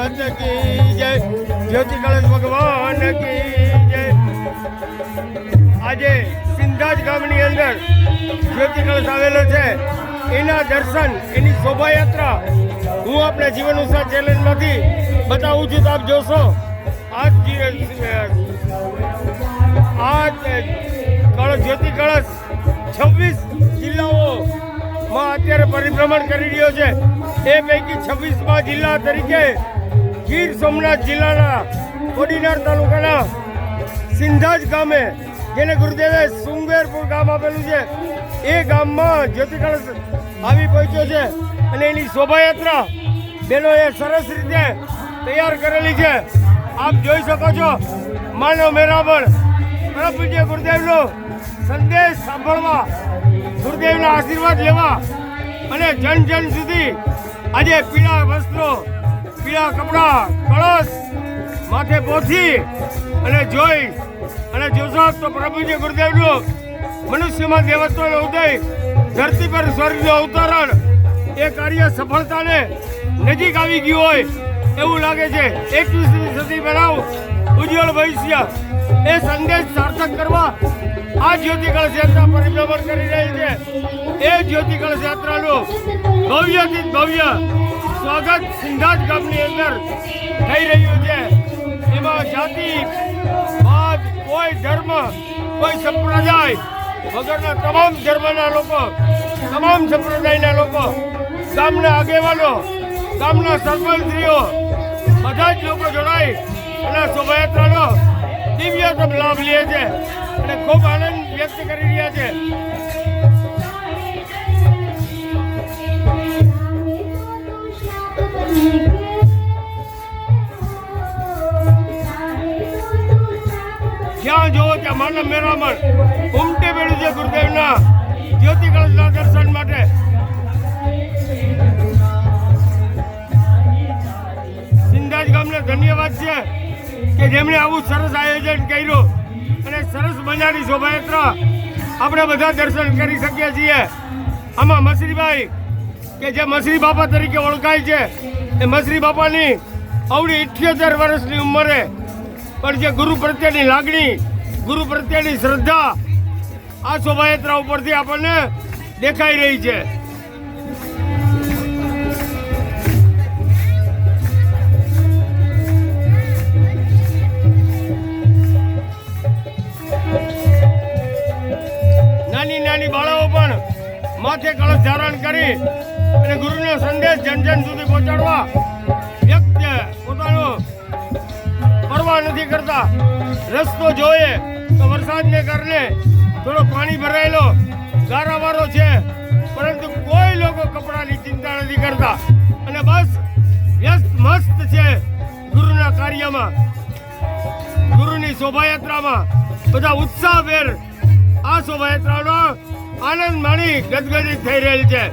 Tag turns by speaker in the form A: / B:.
A: માત કી જય. જ્યોતિ કળશ ભગવાન કી જય. આજે સિંધાજ ગામની અંદર જ્યોતિ કળશ આવેલો છે. એના દર્શન, એની શોભાયાત્રા હું આપણે જીવન ઉત્સાહ ચેલેન્જમાંથી બતાવું છું તો આપ જોશો. આ આ કળશ જ્યોતિ કળશ છવ્વીસ જિલ્લાઓમાં અત્યારે પરિભ્રમણ કરી રહ્યો છે. એ પૈકી છવ્વીસમાં જિલ્લા તરીકે ગીર સોમનાથ જિલ્લાના કોડીનાર તાલુકાના સિંધાજ ગામે, જેને ગુરુદેવે સુંગેરપુર ગામ આપેલું છે, એ ગામમાં જ્યોતિ કળશ આવી પહોંચ્યો છે અને એની શોભાયાત્રા બહેનોએ સરસ રીતે તૈયાર કરેલી છે. આપ જોઈ શકો છો માનવ મેરામણ. પરમ ગુરુદેવનો સંદેશ સાંભળવા, ગુરુદેવના આશીર્વાદ લેવા અને જન જન સુધી આજે પીળા વસ્ત્રો પીળા કપડાં, કળશ માથે પોથી અને જોઈ અને જોશો તો પ્રભુજી ગુરુદેવનું મનુષ્યમાં દેવત્વનો ઉદય ધરતી પર સ્વર્ગનું અવતરણ એ કાર્ય સફળતાને નજીક આવી ગયું હોય એવું લાગે છે. એકવીસમી સદી બનાવ ઉજ્જવળ ભવિષ્ય એ સંદેશ સાર્થક કરવા આ જ્યોતિ કળશ યાત્રા પરિભ્રમણ કરી રહી છે. એ જ્યોતિ કળશ યાત્રાનું ભવ્યથી ભવ્ય સ્વાગત સિંધાજ ગામની અંદર થઈ રહ્યું છે. એમાં જાતિ વાદ કોઈ ધર્મ, કોઈ સંપ્રદાય, વગરના તમામ ધર્મના લોકો, તમામ સંપ્રદાયના લોકો, ગામના આગેવાનો, ગામના સરપંચશ્રીઓ, બધા જ લોકો જોડાઈ અને શોભાયાત્રાનો દિવ્યતમ લાભ લે છે. અને ખૂબ આનંદ વ્યક્ત કરી રહ્યા છે. જ્યાં જોવો ત્યાં માનવ મેરામણ. ઉમટી બેડું છે ગુરુદેવના જ્યોતિ કળશના દર્શન માટે. સિંધાજ ગામને ધન્યવાદ છે કે જેમણે આવું સરસ આયોજન કર્યું અને સરસ મજાની શોભાયાત્રા. આપણે બધા દર્શન કરી શકીએ છીએ. આમાં મસરીભાઈ કે જે મસરી બાપા તરીકે ઓળખાય છે, એ મસરી બાપાની અવડી ઇઠ્યોતેર વર્ષની ઉંમરે પણ જે ગુરુ પ્રત્યેની લાગણી, ગુરુ પ્રત્યેની શ્રદ્ધા, આ શોભાયાત્રા ઉપરથી આપણને દેખાઈ રહી છે. નાની નાની બાળાઓ પણ માથે કળશ ધારણ કરી અને ગુરુનો સંદેશ જન જન સુધી પહોંચાડવા વ્યક્ત પોતાનો પરવા નથી કરતા. રસ્તો જોઈએ તો વરસાદને કારણે થોડો પાણી ભરાયેલો ગારાવાળો છે, પરંતુ કોઈ લોકો કપડાની ચિંતા નથી કરતા. અને બસ વ્યસ્ત મસ્ત છે ગુરુના કાર્યમાં. ગુરુની શોભાયાત્રામાં બધા ઉત્સાહભેર આ શોભાયાત્રાનો આનંદ માણી ગદગદિત થઈ રહેલ છે.